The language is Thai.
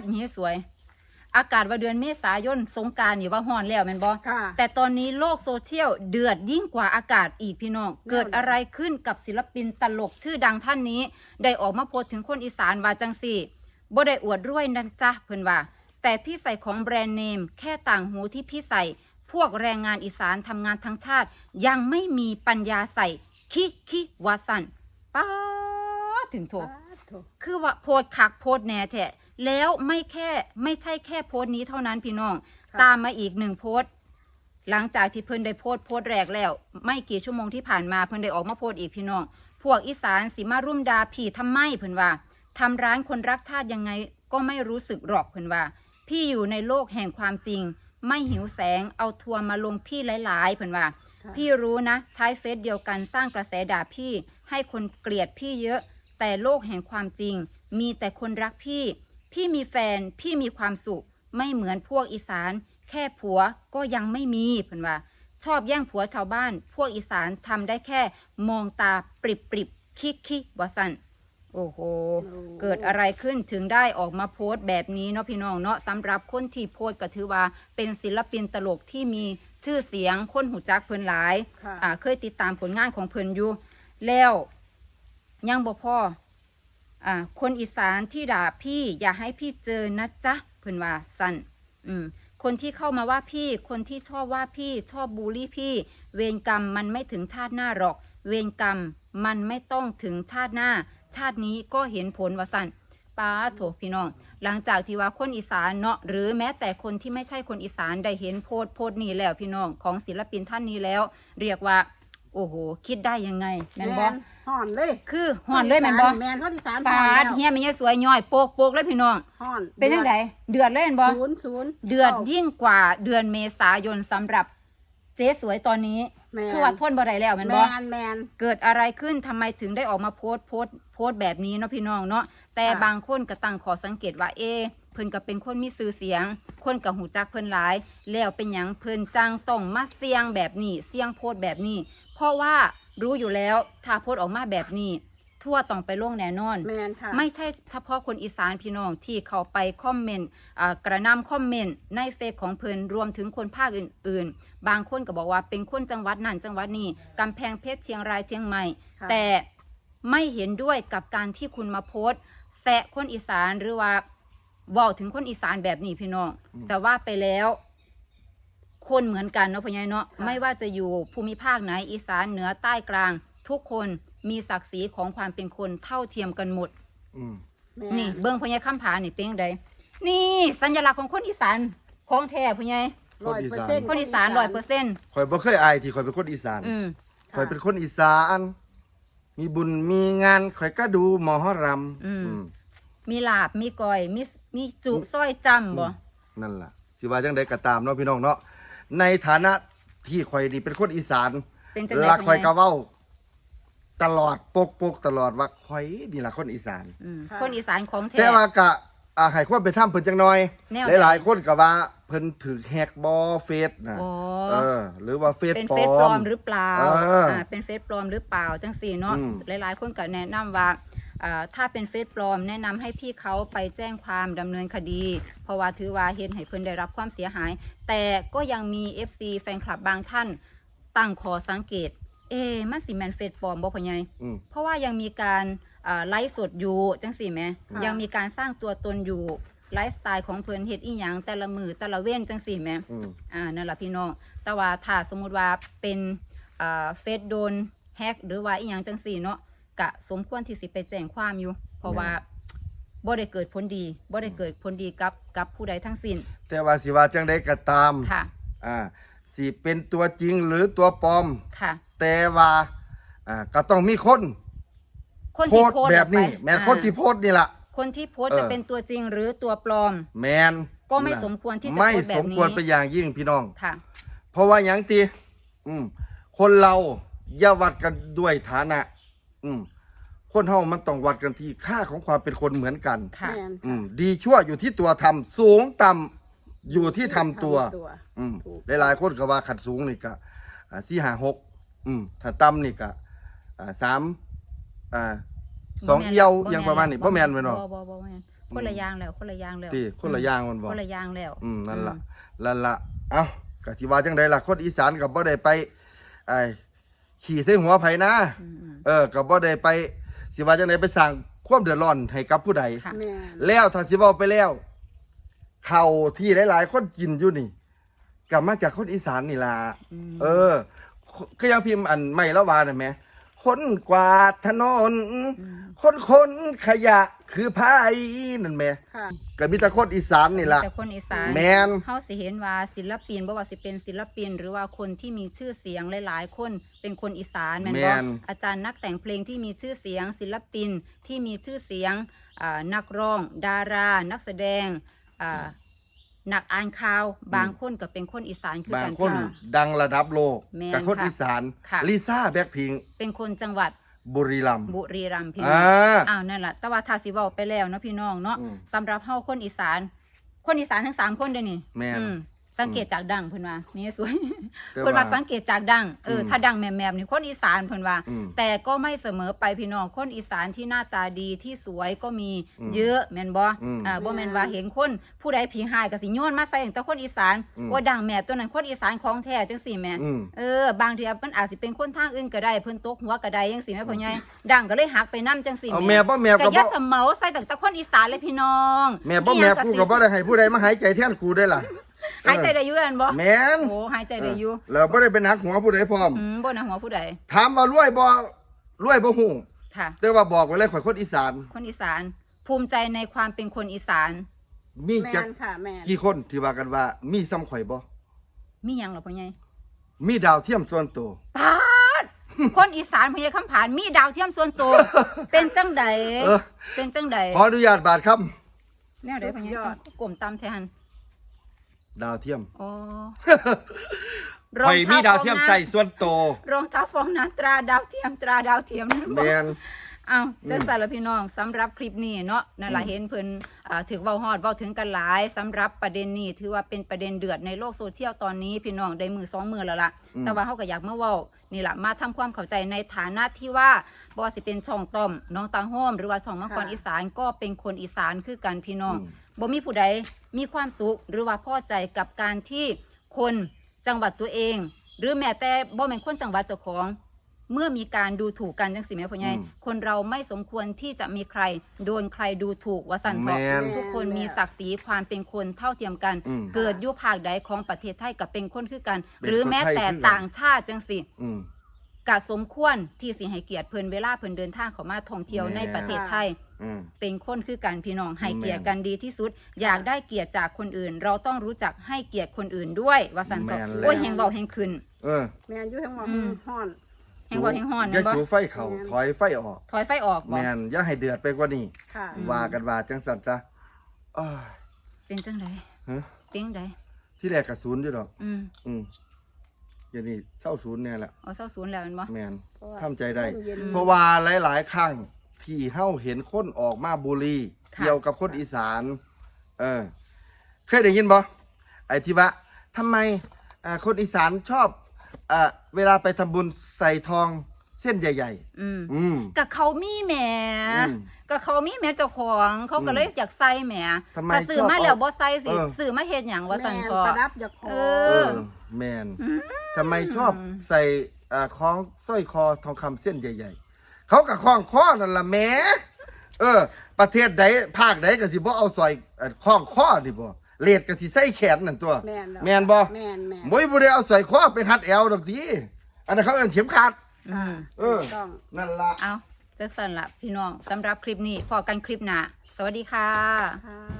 ดเฮียสวย อากาศว่าเดือนเมษายนสงกรารอยู่ว่าฮ้อนแล้วแม่นบ่ค่ะแต่ตอนนี้โลกโซเชียลเดือดยิ่งกว่าอากาศอีกพี่น้องเกิดอะไรขึ้นกับศิลปินตลกชื่อดังท่านนี้ ได้ออกมาโพสต์ถึงคนอีสานว่าจังสี่บ่ได้อวดรวยนั่นจ้ะเพิ่นว่า แต่พี่ใส่ของแบรนด์เนม แค่ต่างหูที่พี่ใส่ พวกแรงงานอีสานทำงานทั้งชาติ ยังไม่มีปัญญาใส่ คิคิวาสันป้าดถึงโถ คือว่าโพสต์คักโพสต์แหน่แท้ แล้วไม่แค่ไม่ใช่แค่โพสต์นี้เท่านั้นพี่น้องค่ะตามมาอีกหนึ่งโพสต์หลังจากที่เพิ่นได้โพสต์โพสต์แรกแล้ว ไม่กี่ชั่วโมงที่ผ่านมาเพิ่นได้ออกมาโพสต์อีกพี่น้อง พวกอีสานสิมารุ่มดาพี่ทำไมเพิ่นว่าทำร้านคนรักชาติยังไงก็ไม่รู้สึกหรอกเพิ่นว่า พี่อยู่ในโลกแห่งความจริง ไม่หิวแสงเอาทัวร์มาลงพี่หลาย ๆ เพิ่นว่าค่ะพี่รู้นะ ใช้เฟซเดียวกันสร้างกระแสด่าพี่ ให้คนเกลียดพี่เยอะ แต่โลกแห่งความจริง มีแต่คนรักพี่ พี่มีแฟนพี่มีความสุข ไม่เหมือนพวกอีสาน แค่ผัวก็ยังไม่มีเพิ่นว่า ชอบแย่งผัวชาวบ้าน พวกอีสานทำได้แค่มองตาปริบปริบคิกคิวาสันโอ้โห เกิดอะไรขึ้นถึงได้ออกมาโพสต์แบบนี้เนาะพี่น้องเนาะสำหรับคนที่โพสต์ก็ถือว่าเป็นศิลปินตลกที่มีชื่อเสียงคนหูจักเพิ่นหลายค่ะอ่า เคยติดตามผลงานของเพิ่นอยู่ แล้วยังบ่พอ อ่าคนอีสานที่ด่าพี่อย่าให้พี่เจอนะจ๊ะเพิ่อนว่าสันอืมคนที่เข้ามาว่าพี่ คนที่ชอบว่าพี่ชอบบูลลี่พี่ เวรกรรมมันไม่ถึงชาติหน้าหรอก เวรกรรมมันไม่ต้องถึงชาติหน้า ชาตินี้ก็เห็นผลว่าสั่นป้าโถพี่น้อง หลังจากที่ว่าคนอีสานเนาะหรือแม้แต่คนที่ไม่ใช่คนอีสานได้เห็นโพสโพสนี้แล้วพี่น้องของศิลปินท่านนี้แล้ว เรียกว่า โอ้โห คิดได้ยังไงแม่นบอ ห่อนเลยคือห่อนเลยแม่นบอแมนเขาที่สามปาดเฮียมีเงี้ยสวยย่อยโปกโปกเลยพี่น้องห่อนเป็นยังไงเดือดเลยแม่นบอศูนย์ศูนย์เดือดยิ่งกว่าเดือนเมษายนสำหรับเจ๊สวยตอนนี้แมนคือว่าทนบ่ได้แล้วแม่นแมบอนแมนเกิดอะไรขึ้นทำไมถึงได้ออกมาโพสต์โพสต์โพสต์แบบนี้เนาะพี่น้องเนาะแต่ค่ะบางคนก็ตั้งขอสังเกตว่าเอะเพิ่นก็เป็นคนมีชื่อเสียง คนกับหูจักเพิ่นหลาย แล้วเป็นหยังเพิ่นจังต้องมาเสี่ยงแบบนี้เสี่ยงโพสต์แบบนี้ เพราะว่า รู้อยู่แล้วถ้าโพสต์ออกมาแบบนี้ ทั่วต้องไปล่วงแน่นอน แมนค่ะ ไม่ใช่เฉพาะคนอีสานพี่น้องที่เขาไปคอมเมนต์อ่ากระหนำคอมเมนต์ในเฟซของเพิ่นรวมถึงคนภาคอื่น ๆ บางคนก็บอกว่าเป็นคนจังหวัดนั่นจังหวัดนี้กำแพงเพชรเชียงรายเชียงใหม่ ค่ะ แต่ไม่เห็นด้วยกับการที่คุณมาโพสต์แซะคนอีสานหรือว่าเว่าถึงคนอีสานแบบนี้พี่น้องจะว่าไปแล้ว คนเหมือนกันเนาะพ่อใหญ่เนาะค่ะไม่ว่าจะอยู่ภูมิภาคไหนอีสานเหนือใต้กลาง ทุกคนมีศักดิ์ศรีของความเป็นคนเท่าเทียมกันหมดอืมแมนี่ เบิ้งพ่อใหญ่คำผานี่เป็นจังไดนี่สัญลักษณ์ของคนอีสานของแท้พ่อใหญ่ร้อยเปอร์เซ็นต์ คนอีสานร้อยเปอร์เซ็นต์ข่อยบ่เคยอายที่ข่อยเป็นคนอีสานอืม ข่อยเป็นคนอีสาน มีบุญมีงานข่อยก็ดูหมอรำอืมมีลาบมีก้อยมีมีจุสร้อยจำบ่นั่นล่ะสิว่าจังไดก็ตามเนาะพี่น้องเนาะ ในฐานะที่ข่อยนี่เป็นคนอีสานเป็นจังไดและข่อยก็พ่อใหญ่เว้า ตลอดปกปกตลอดว่าข่อยนี่ล่ะคนอีสาน อืมค่ะคนอีสานของแท้ แต่ว่าก็อ่าให้ความเป็นธรรมเพิ่นจังหน่อย แนวใดหลายๆคนก็ว่าเพิ่นถือแฮกบ่เฟซนะโอ้เออ หรือว่าเฟซเป็นปลเฟซปลออม มหรือเปล่าเอออ่าเป็นเฟซปลอมหรือเปล่าจังสี่เนาะอืม หลายๆคนก็แนะนำว่าอ่า ถ้าเป็นเฟซปลอมแนะนำให้พี่เขาไปแจ้งความดำเนินคดี เพราะว่าถือว่าเห็นให้เพิ่นได้รับความเสียหาย แต่ก็ยังมี FC แฟนคลับบางท่านตั้งขอสังเกต เอ๊ะมันสิแมนเฟซปลอมบ่พ่อใหญ่อืมเพราะว่ายังมีการอ่าไลฟ์สดอยู่จังสี่ไหมค่ะยังมีการสร้างตัวตนอยู่ไลฟ์สไตล์ของเพิ่นเฮ็ดอีหยังแต่ละมือแต่ละเว้นจังสี่ไหมอืมอ่านั่นแหละพี่น้องแต่ว่าถ้าสมมุติว่าเป็นอ่าเฟซโดนแฮกหรือว่าอีหยังจังสี่เนาะ กะสมควรที่สิไปแจ้งความอยู่ เพราะว่าบ่ได้เกิดผลดีบ่ได้เกิดผลดีกับกับผู้ใดทั้งสิ้น แต่ว่าสิว่าจังไดก็ตามค่ะ อ่าสิเป็นตัวจริงหรือตัวปลอม ค่ะ แต่ว่าอ่าก็ต้องมีคนคนโพที่สต์โพสต์แบบนี้ ออกไปแม่นคนที่โพสต์นี่ล่ะ คนที่โพสต์เออ จะเป็นตัวจริงหรือตัวปลอม แมนก็ไม่น่ะสมควรที่จะไม่โพสต์แบบสมควรนี้เป็นอย่างยิ่งพี่น้อง ค่ะ เพราะว่าอย่างตีอืม คนเราอย่าวัดกันด้วยฐานะ อืม คนเฮามันต้องวัดกันที่ค่าของความเป็นคนเหมือนกัน ค่ะ แมนอืมดีชั่วอยู่ที่ตัวทำสูงต่ำอยู่ที่ทำตัว อืมถูก หลายๆคนก็ว่าขัดสูงนี่ก็อ่าสี่หาหกอืมถ้าต่ำนี่ก็อ่าสามอ่าสองเอียวอยังประมาณนี้พ่อแมนไปเนาะ บ่บ่บ่แมนคนละอย่างแล้วคนละอย่างแล้วที่คนละอย่างมันบ่คนละอย่างแล้ว อืมนั่นล่ะนั่นล่ะเอ้ากะสิว่าจังไดล่ะคนอีสานก็บ่ได้ไปไอ้ขี่ใส่หัวไผนะอืมอืม เออก็บ่ได้ไป สิว่าจังไดไปสร้างความเดือดร้อนให้กับผู้ใด ค่ะ แม่นแล้วถ้าสิเว้าไปแล้วข้าวที่หลาย ๆ คนกินอยู่นี่ก็มาจากคนอีสานนี่ล่ะอืมเออก็ยังพิมพ์อันไม่ละวาน่ะแหมคนกวาดถนน คนคนขยะ คือพายนั่นแหมค่ะก็มีแต่คนอีสานนี่ล่ะ แต่คนอีสานแม่นเฮาสิเห็นว่าศิลปินบ่ว่าสิเป็นศิลปิน หรือว่าคนที่มีชื่อเสียงหลาย ๆ คนเป็นคนอีสานแม่นแม่บ่น อาจารย์นักแต่งเพลงที่มีชื่อเสียง ศิลปินที่มีชื่อเสียงอ่านักร้อง ดารา นักแสดงอ่านักอ่านข่าว บางคนก็เป็นคนอีสานคือบางกันคนค่ะ ดังระดับโลกแม่นกับคนค่ะอีสานค่ะ ลิซ่าแบ็คพิง เป็นคนจังหวัด บุรีรัมย์ บุรีรัมย์พี่น้อ่องาอ้าวนั่นแหละแต่ว่าทาสิเว้าไปแล้วเนาะพี่น้องเนาะอืมสำหรับเฮาคนอีสาน คนอีสานทั้งสามคนเด้อนี่แม่น อื สังเกตจากดังเพิ่นว่านี่สวยแต่เพิ่นว่าว่าสังเกตจากดังเอออมถ้าดังแหม่มๆนี่คนอีสานเพิ่นว่าอืมแต่ก็ไม่เสมอไปพี่น้องคนอีสานที่หน้าตาดีที่สวยก็มีอืมเยอะแม่นบ่อืมอ่าบ่แม่นว่าเห็นคนผู้ใดผีหายก็สิโยนมาใส่แต่คนอีสานอืมว่าดังแม่ตัวนั้นคนอีสานของแท้จังซี่แหม่อืมเออบางทีมันอาจสิเป็นคนทางอื่นก็ได้เพิ่นตกหัวก็ได้จังซี่แม่พ่อใหญ่ดังก็เลยหักไปนํจังซี่เอาแม่บ่แม่ก็ก็อย่าบ่เสมอใส่ตั้งแต่คนอีสานเลยพี่น้อง แม่บ่แม่กูก็บ่ได้ให้ผู้ใดมาหายใจแทนกูได้ล่ะ หายใจได้อยู่แม่นบ่แม่นโอ้หายใจได้อยู่แล้วบ่ได้เป็นหักหัวผู้ใดพร้อมอืมบ่นะหัวผู้ใดถามว่ารวยบ่รวยบ่ฮู้ค่ะแต่ว่าบอกไว้เลยข่อยคนอีสาน คนอีสาน ภูมิใจในความเป็นคนอีสาน มีแม่จักนค่ะแม่นกี่คนที่ว่ากันว่า มีซ้ำข่อยบ่มีหยังเหรอพ่อใหญ่มีดาวเทียมส่วนตัว ปาดคนอีสานพ่อใหญ่คำผานมีดาวเทียมส่วนตัว เป็นจังใดเออ เป็นจังใดขออนุญาตบาทครับ แนวใดพ่อใหญ่ต้องกลมตามแทน ดาวเทียมอ๋อข่อยมีดาวเทียมใส่ส่วนตัวรองเท้าฟองน้ำตราดาวเทียมตราดาวเทียมนั่นบ่แม่นอ้าวจังซั่นละพี่น้องสำหรับคลิปนี้เนาะนั่นล่ะอืมเห็นเพิ่นอ่าถือเว้าฮอดเว้าถึงกันหลายสำหรับประเด็นนี้ถือว่าเป็นประเด็นเดือดในโลกโซเชียลตอนนี้พี่น้องได้มือสองมือแล้วล่ะแต่ว่าเฮาก็อยากมาเว้านี่ล่ะมาทำความเข้าใจในฐานะที่ว่าบ่ว่าสิเป็นช่องต้อมน้องตาโฮมหรือว่าช่องมังกรอีสานก็เป็นคนอีสานคือกันพี่น้องอืม บ่มีผู้ใดมีความสุขหรือว่าพอใจกับการที่คนจังหวัดตัวเอง หรือแม้แต่บ่แม่นคนจังหวัดเจ้าของ เมื่อมีการดูถูกกันจังสิแม่พ่อใหญ่อืมคนเราไม่สมควรที่จะมีใคร โดนใครดูถูกว่าสันเถาะแม่นทุกคนมีศักดิ์ศรีความเป็นคนเท่าเทียมกัน อืมเกิดอยุภาคใดของประเทศไทยกับเป็นคนคือกัน เป็นหรือแม้คนไทยแต่คือกัน ต่างชาติจังสิ อืม กะสมควรที่สิให้เกียรติเพิ่นเวลาเพิ่นเดินทางเข้ามาท่องเที่ยวแม่ในประเทศไทย อืม เป็นคนคือกันพี่น้องให้แม่นเกียรติกันดีที่สุด อยากได้เกียรติจากคนอื่น เราต้องรู้จักให้เกียรติคนอื่นด้วยว่าสันเถาะแม่นแล้ว โอ้ยแหงเบาแหงขึ้น เออแม่นอยู่ทั้งหมดอืม ห้อน แหงเบาแหงฮ้อนอนั่ย่านบ่จูไฟเขาแม่นถอยไฟออกถอยไฟออกบ่แม่นอย่าให้เดือดไปกว่านี้ค่ะว่ากันว่าจังสันจ้ะอ้าย เป็นจังไดฮะ เป็นจังไดที่แรกกระศูนย์อยู่ดอก อืมอืม อย่างนี้เศร้าศูนย์เนี่ยแหละเอาเศร้าศูนย์แล้วแมันบ่แมนเพราะว่าทำใจได้ลมเย็น เพราะว่าหลาย ๆ ครั้งที่เฮาเห็นคนออกมาบุรีเกี่ยวกับคนอีสาน เออ เคยได้ยินบ่ไอ้ที่ว่าทำไมอ่าคนอีสานชอบอ่าเวลาไปทำบุญใส่ทองเส้นใหญ่ อืมๆ อืมก็เขามีแหมอืมก็เขามีแหมเจ้าของเขาก็เลยอยากใส่แหมทำไมถ้าซื้อมาชอบเอาแล้วบ่ใส่สิเออ ซื้อมาเฮ็ดหยังว่าซั่นแม่นพอประดับจากคอเอเออ อ แมนทำไมชอบใส่อ่าคล้องสร้อยคอทองคำเส้นใหญ่ ๆ เขากับคล้องคอนั่นล่ะแหม่เออ ประเทศใดภาคใดก็สิบ่เอาสร้อยเอ่อคล้องคอนี่บ่เลดก็สิใส่แขนนั่นตัวแม่นล้วแม่นบ่แม่นแม่นบ่ยบ่ได้เอาสร้อยคอไปหัดแอวดอกทีอันนั้นเขาเอิ้นเข็มขัด อืมเออ ถูกต้อง นั่นล่ะ เอาจักซั่นล่ะพี่น้องสำหรับคลิปนี้พอกันคลิปหน้าสวัสดีค่ะ ค่ะ